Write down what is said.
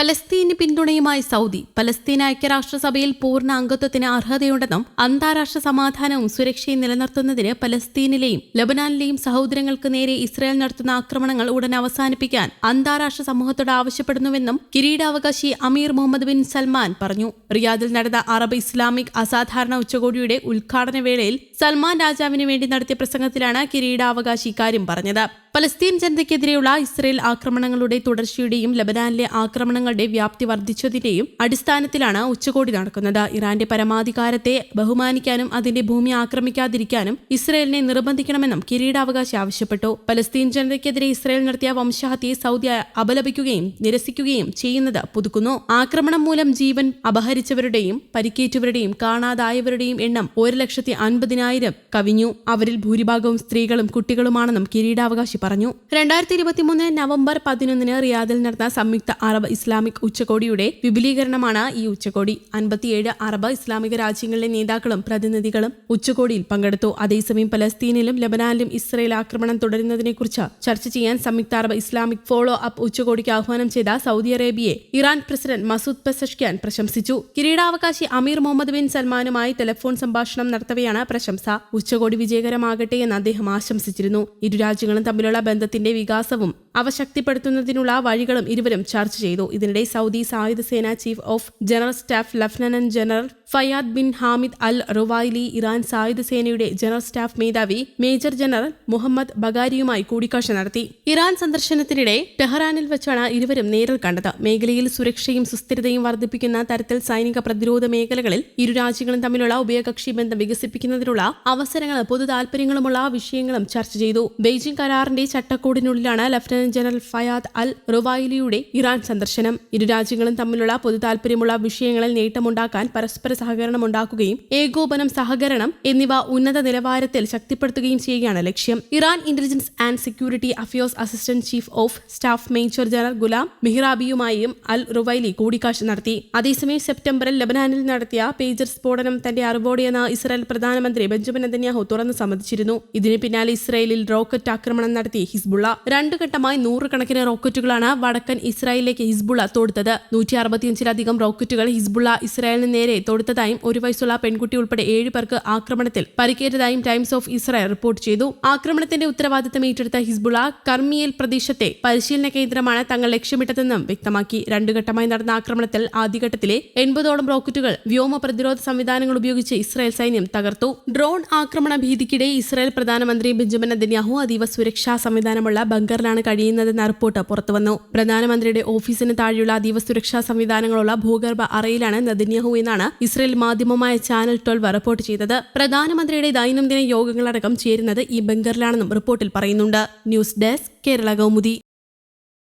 പലസ്തീന് പിന്തുണയുമായി Saudi Palestine ഐക്യരാഷ്ട്രസഭയിൽ പൂർണ അംഗത്വത്തിന് അർഹതയുണ്ടെന്നും അന്താരാഷ്ട്ര സമാധാനവും സുരക്ഷയും നിലനിർത്തുന്നതിന് പലസ്തീനിലെയും ലബനാനിലെയും സഹോദരങ്ങൾക്ക് നേരെ ഇസ്രായേൽ നടത്തുന്ന ആക്രമണങ്ങൾ ഉടൻ അവസാനിപ്പിക്കാൻ അന്താരാഷ്ട്ര സമൂഹത്തോട് ആവശ്യപ്പെടുന്നുവെന്നും കിരീടാവകാശി അമീർ മുഹമ്മദ് ബിൻ സൽമാൻ പറഞ്ഞു. റിയാദിൽ നടന്ന അറബ് ഇസ്ലാമിക് അസാധാരണ ഉച്ചകോടിയുടെ ഉദ്ഘാടന വേളയിൽ സൽമാൻ രാജാവിന് വേണ്ടി നടത്തിയ പ്രസംഗത്തിലാണ് കിരീടാവകാശി ഇക്കാര്യം പറഞ്ഞത്. പലസ്തീൻ ജനതയ്ക്കെതിരെയുള്ള ഇസ്രയേൽ ആക്രമണങ്ങളുടെ തുടർച്ചയുടെയും ലബനാനിലെ ആക്രമണങ്ങളുടെ വ്യാപ്തി വർദ്ധിച്ചതിന്റെയും അടിസ്ഥാനത്തിലാണ് ഉച്ചകോടി നടക്കുന്നത്. ഇറാന്റെ പരമാധികാരത്തെ ബഹുമാനിക്കാനും അതിന്റെ ഭൂമി ആക്രമിക്കാതിരിക്കാനും ഇസ്രയേലിനെ നിർബന്ധിക്കണമെന്നും കിരീടാവകാശി ആവശ്യപ്പെട്ടു. പലസ്തീൻ ജനതയ്ക്കെതിരെ ഇസ്രയേൽ നടത്തിയ വംശഹത്യയെ സൗദി അപലപിക്കുകയും നിരസിക്കുകയും ചെയ്യുന്നത് പുതുക്കുന്നു. ആക്രമണം മൂലം ജീവൻ അപഹരിച്ചവരുടെയും പരിക്കേറ്റവരുടെയും കാണാതായവരുടെയും എണ്ണം ഒരു ലക്ഷത്തി അൻപതിനായിരം കവിഞ്ഞു. അവരിൽ ഭൂരിഭാഗവും സ്ത്രീകളും കുട്ടികളുമാണെന്നും കിരീടാവകാശി പറഞ്ഞു. രണ്ടായിരത്തി ഇരുപത്തിമൂന്ന് നവംബർ പതിനൊന്നിന് റിയാദിൽ നടന്ന സംയുക്ത അറബ് ഇസ്ലാമിക് ഉച്ചകോടിയുടെ വിപുലീകരണമാണ് ഈ ഉച്ചകോടി. അൻപത്തിയേഴ് അറബ് ഇസ്ലാമിക രാജ്യങ്ങളിലെ നേതാക്കളും പ്രതിനിധികളും ഉച്ചകോടിയിൽ പങ്കെടുത്തു. അതേസമയം പലസ്തീനിലും ലബനാനിലും ഇസ്രയേൽ ആക്രമണം തുടരുന്നതിനെക്കുറിച്ച് ചർച്ച ചെയ്യാൻ സംയുക്ത അറബ് ഇസ്ലാമിക് ഫോളോ അപ്പ് ഉച്ചകോടിക്ക് ആഹ്വാനം ചെയ്ത സൗദി അറേബ്യയെ ഇറാൻ പ്രസിഡന്റ് മസൂദ് പെസഷ്ക്യാൻ പ്രശംസിച്ചു. കിരീടാവകാശി അമീർ മുഹമ്മദ് ബിൻ സൽമാനുമായി ടെലിഫോൺ സംഭാഷണം നടത്തവെയാണ് പ്രശംസ. ഉച്ചകോടി വിജയകരമാകട്ടെ എന്ന് അദ്ദേഹം ആശംസിച്ചിരുന്നു. ഇരു രാജ്യങ്ങളും തമ്മിലുള്ള ബന്ധത്തിന്റെ വികാസവും അവ ശക്തിപ്പെടുത്തുന്നതിനുള്ള വഴികളും ഇരുവരും ചർച്ച ചെയ്തു. ഇതിനിടെ സൗദി സായുധ സേന chief of general staff lieutenant general Fayad bin Hamid al Ruwaili Iran സായുധ സേനയുടെ ജനറൽ സ്റ്റാഫ് മേധാവി മേജർ ജനറൽ മുഹമ്മദ് ബഗാരിയുമായി കൂടിക്കാഴ്ച നടത്തി. ഇറാൻ സന്ദർശനത്തിനിടെ ടെഹ്റാനിൽ വെച്ചാണ് ഇരുവരും നേരിൽ കണ്ടത്. മേഖലയിൽ സുരക്ഷയും സുസ്ഥിരതയും വർദ്ധിപ്പിക്കുന്ന തരത്തിൽ സൈനിക പ്രതിരോധ മേഖലകളിൽ ഇരു രാജ്യങ്ങളും തമ്മിലുള്ള ഉഭയകക്ഷി ബന്ധം വികസിപ്പിക്കുന്നതിനുള്ള അവസരങ്ങൾ പൊതു താൽപര്യങ്ങളുമുള്ള വിഷയങ്ങളും ചർച്ച ചെയ്തു. ബെയ്ജിംഗ് കരാറിന്റെ ചട്ടക്കൂടിനുള്ളിലാണ് ലഫ്റ്റനന്റ് ജനറൽ ഫയാദ് അൽ റുവായിലിയുടെ ഇറാൻ സന്ദർശനം. ഇരു രാജ്യങ്ങളും തമ്മിലുള്ള പൊതു താൽപര്യമുള്ള വിഷയങ്ങളിൽ നേട്ടമുണ്ടാക്കാൻ പരസ്പര സഹകരണം ഉണ്ടാക്കുകയും ഏകോപനം സഹകരണം എന്നിവ ഉന്നത നിലവാരത്തിൽ ശക്തിപ്പെടുത്തുകയും ചെയ്യുകയാണ് ലക്ഷ്യം. Iran intelligence and security affairs assistant chief of staff major general Gholam മിഹ്റാബിയുമായും al Ruwaili കൂടിക്കാഴ്ച നടത്തി. അതേസമയം സെപ്റ്റംബറിൽ ലബനാനിൽ നടത്തിയ പേജർ സ്ഫോടനം തന്റെ അറിവോടെയെന്ന് ഇസ്രായേൽ പ്രധാനമന്ത്രി ബെഞ്ചമിൻ നെതന്യാഹു തുറന്നു സമ്മതിച്ചിരുന്നു. ഇതിന് പിന്നാലെ ഇസ്രായേലിൽ റോക്കറ്റ് ആക്രമണം നടത്തി ഹിസ്ബുള്ള. രണ്ടു ഘട്ടമായി നൂറുകണക്കിന് റോക്കറ്റുകളാണ് വടക്കൻ ഇസ്രായേലിലേക്ക് ഹിസ്ബുള്ള തൊടുത്തത്. നൂറ്റി അറുപത്തിയഞ്ചിലധികം റോക്കറ്റുകൾ ഹിസ്ബുള്ള ഇസ്രായേലിന് നേരെ തൊടുത്തതായും ഒരു വയസ്സുള്ള പെൺകുട്ടി ഉൾപ്പെടെ ഏഴ് പേർക്ക് ആക്രമണത്തിൽ പരിക്കേറ്റതായും ടൈംസ് ഓഫ് ഇസ്രായേൽ റിപ്പോർട്ട് ചെയ്തു. ആക്രമണത്തിന്റെ ഉത്തരവാദിത്തം ഏറ്റെടുത്ത ഹിസ്ബുള കർമിയേൽ പ്രദേശത്തെ പരിശീലന കേന്ദ്രമാണ് തങ്ങൾ ലക്ഷ്യമിട്ടതെന്നും വ്യക്തമാക്കി. രണ്ടു ഘട്ടമായി നടന്ന ആക്രമണത്തിൽ ആദ്യഘട്ടത്തിലെ എൺപതോളം റോക്കറ്റുകൾ വ്യോമ പ്രതിരോധ സംവിധാനങ്ങൾ ഉപയോഗിച്ച് ഇസ്രായേൽ സൈന്യം തകർത്തു. ഡ്രോൺ ആക്രമണ ഭീതിക്കിടെ ഇസ്രായേൽ പ്രധാനമന്ത്രി ബെഞ്ചമിൻ നെതന്യാഹു അതീവ സുരക്ഷാ സംവിധാനമുള്ള ബങ്കറിലാണ് കഴിയുന്നതെന്ന റിപ്പോർട്ട് പുറത്തുവന്നു. പ്രധാനമന്ത്രിയുടെ ഓഫീസിന് താഴെയുള്ള അതീവ സുരക്ഷാ സംവിധാനങ്ങളുള്ള ഭൂഗർഭ അറയിലാണ് നെതന്യാഹു എന്നാണ് ഇസ്രായേൽ മാധ്യമമായ ചാനൽ ട്വൽവ് റിപ്പോർട്ട് ചെയ്തത് പ്രധാനമന്ത്രിയുടെ ദൈനംദിന യോഗങ്ങളടക്കം ചേരുന്നത് ഈ ബംഗറിലാണെന്നും റിപ്പോർട്ടിൽ പറയുന്നുണ്ട്. News desk Kerala Kaumudi.